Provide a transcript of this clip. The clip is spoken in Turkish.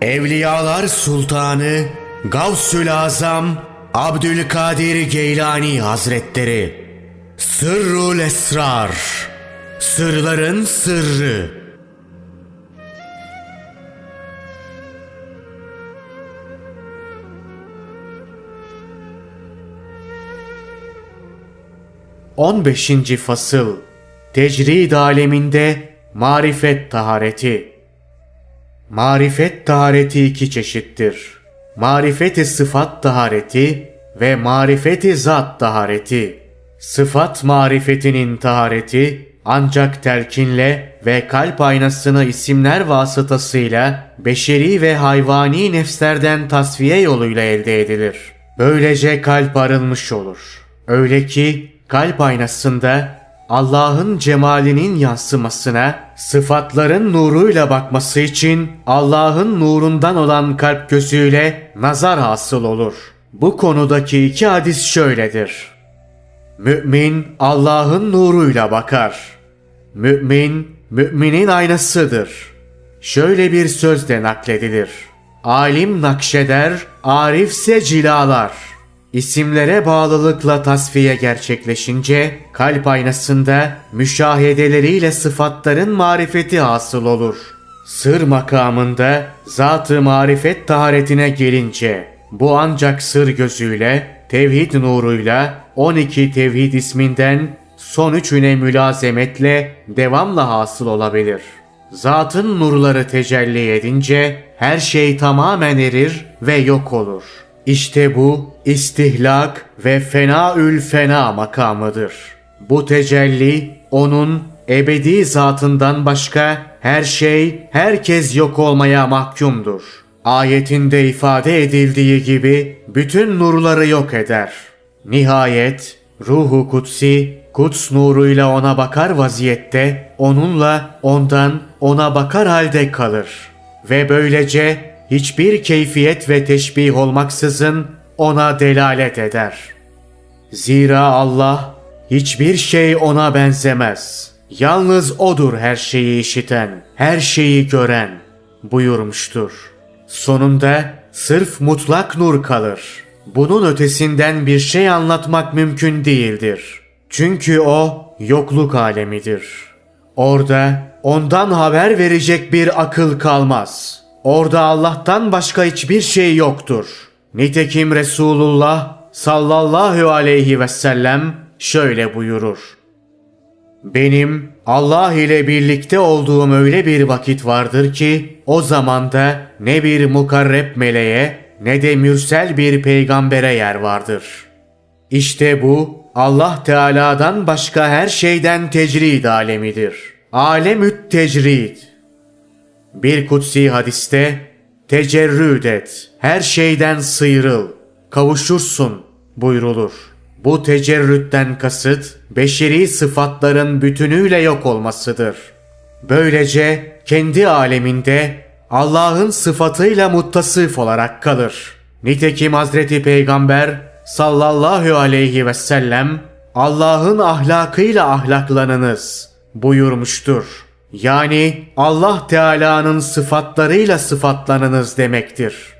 Evliyalar Sultanı Gavsül Azam Abdülkadir Geylani Hazretleri. Sırrul Esrar. Sırların Sırrı. On beşinci Fasıl Tecrid aleminde marifet tahareti Marifet tahareti iki çeşittir. Marifeti sıfat tahareti ve marifeti zat tahareti. Sıfat marifetinin tahareti ancak telkinle ve kalp aynasını isimler vasıtasıyla beşeri ve hayvani nefslerden tasfiye yoluyla elde edilir. Böylece kalp arınmış olur. Öyle ki kalp aynasında Allah'ın cemalinin yansımasına sıfatların nuruyla bakması için Allah'ın nurundan olan kalp gözüyle nazar hasıl olur. Bu konudaki iki hadis şöyledir. Mümin Allah'ın nuruyla bakar. Mümin, müminin aynasıdır. Şöyle bir söz de nakledilir. Alim nakşeder, arifse cilalar. İsimlere bağlılıkla tasfiye gerçekleşince kalp aynasında müşahedeleriyle sıfatların marifeti hasıl olur. Sır makamında zat-ı marifet taharetine gelince bu ancak sır gözüyle, tevhid nuruyla 12 tevhid isminden son üçüne mülazemetle devamla hasıl olabilir. Zatın nurları tecelli edince her şey tamamen erir ve yok olur. İşte bu istihlak ve fenaül fena makamıdır. Bu tecelli onun ebedi zatından başka her şey, herkes yok olmaya mahkumdur. Ayetinde ifade edildiği gibi bütün nurları yok eder. Nihayet ruhu kutsi kuts nuruyla ona bakar vaziyette onunla ondan ona bakar halde kalır. Ve böylece hiçbir keyfiyet ve teşbih olmaksızın ona delalet eder. Zira Allah hiçbir şey ona benzemez. Yalnız odur her şeyi işiten, her şeyi gören buyurmuştur. Sonunda sırf mutlak nur kalır. Bunun ötesinden bir şey anlatmak mümkün değildir. Çünkü o yokluk alemidir. Orada ondan haber verecek bir akıl kalmaz. Orada Allah'tan başka hiçbir şey yoktur. Nitekim Resulullah sallallahu aleyhi ve sellem şöyle buyurur. Benim Allah ile birlikte olduğum öyle bir vakit vardır ki o zamanda ne bir mukarreb meleğe ne de mürsel bir peygambere yer vardır. İşte bu Allah Teala'dan başka her şeyden tecrid alemidir. Alemüt tecrid. Bir kutsi hadiste tecerrüd et, her şeyden sıyrıl, kavuşursun buyrulur. Bu tecerrütten kasıt beşeri sıfatların bütünüyle yok olmasıdır. Böylece kendi aleminde Allah'ın sıfatıyla muttasıf olarak kalır. Nitekim Hazreti Peygamber sallallahu aleyhi ve sellem Allah'ın ahlakıyla ahlaklanınız buyurmuştur. Yani Allah Teala'nın sıfatlarıyla sıfatlanınız demektir.